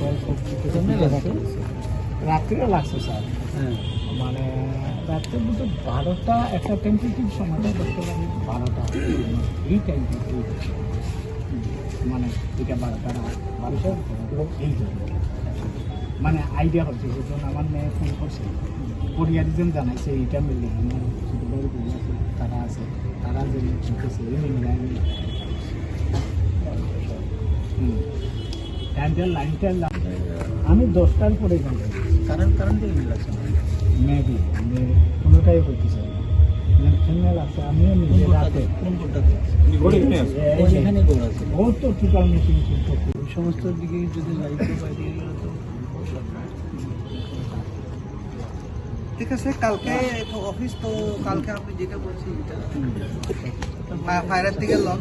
কেমনে লাগছে? স্যার। হ্যাঁ। মানে রাত্রে বলতে বারোটা একটা টেন্টেটিভ সময়টা দেখতে পারি বারোটা এই টাইমটা মানে এটা বারোটা বারোটা এই মানে আইডিয়া হচ্ছে যখন আমার মেয়ে ফোন করছে কোরিয়ারিজম জানাইছে এইটা মিলে আমার ছোটো বড় আছে তারা আছে তারা যে করতেছে এই মিলে হুম। আমি দশটার পরে কারেন্ট কারেন্ট মেবি আমি কোনোটাই করতে চাই ফিমেল আছে আমিও নিজে রাতে। ও তো টোটাল মেশিন ওই সমস্ত দিকে যদি লাইটে বাইরে গেলে ঠিক আছে কালকে তো অফিস তো কালকে আপনি যেটা বলছি ফায়ারের দিকে লঞ্চ